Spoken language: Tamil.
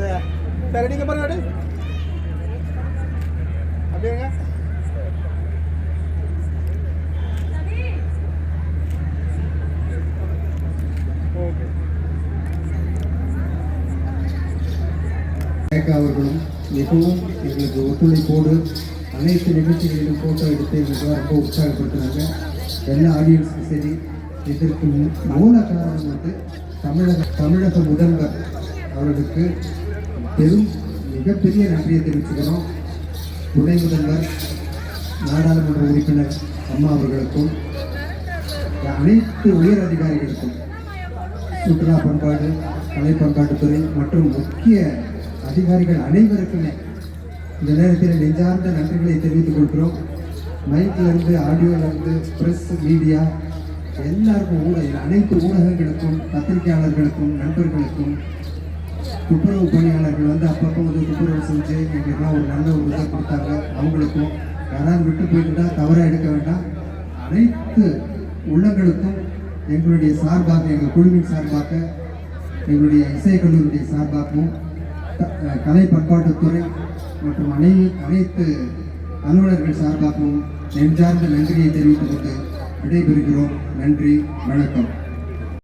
சார் சரி நீங்கள் பாருங்க அப்படியே. அப்படியேங்க அவர்களும் மிகவும் எங்களுக்கு ஒத்துழைப்போடு அனைத்து நிகழ்ச்சிகளிலும் ஃபோட்டோ எடுத்து எங்களுக்கு ரொம்ப உற்சாகப்படுத்துனாங்க எல்லா ஆடியன்ஸும் சரி இதற்கு மூல காரணம் வந்து தமிழக தமிழக முதல்வர் அவர்களுக்கு பெரும் மிகப்பெரிய நன்றியை தெரிவிச்சுக்கிறோம் துணை முதல்வர் நாடாளுமன்ற உறுப்பினர் அம்மா அவர்களுக்கும் அனைத்து உயர் அதிகாரிகளுக்கும் சுற்றுலா பண்பாடு கலை பண்பாட்டுத்துறை மற்றும் முக்கிய அதிகாரிகள் அனைவருக்குமே இந்த நேரத்தில் நெஞ்சார்ந்த நன்றிகளை தெரிவித்துக் கொள்கிறோம். மைக்கிலிருந்து ஆடியோவிலிருந்து ப்ரெஸ் இருந்து மீடியா எல்லாருக்கும் ஊடக அனைத்து ஊடகங்களுக்கும் பத்திரிகையாளர்களுக்கும் நண்பர்களுக்கும் துப்புரவு பணியாளர்கள் வந்து அப்பப்போ வந்து துப்புரவு செஞ்சு எங்களுக்குலாம் ஒரு நல்ல ஒரு இதை கொடுத்தாங்க. அவங்களுக்கும் யாராவது விட்டு போயிட்டுட்டா தவறாக எடுக்க வேண்டாம். அனைத்து உள்ளங்களுக்கும் எங்களுடைய சார்பாக எங்கள் குழுவின் சார்பாக எங்களுடைய இசைக் சார்பாகவும் கலை பண்பாட்டுத்துறை மற்றும் அனை அனைத்து அலுவலர்கள் சார்பாகவும் நெஞ்சார்ந்த நன்றியை தெரிவித்துக் கொண்டு விடைபெறுகிறோம். நன்றி வணக்கம்.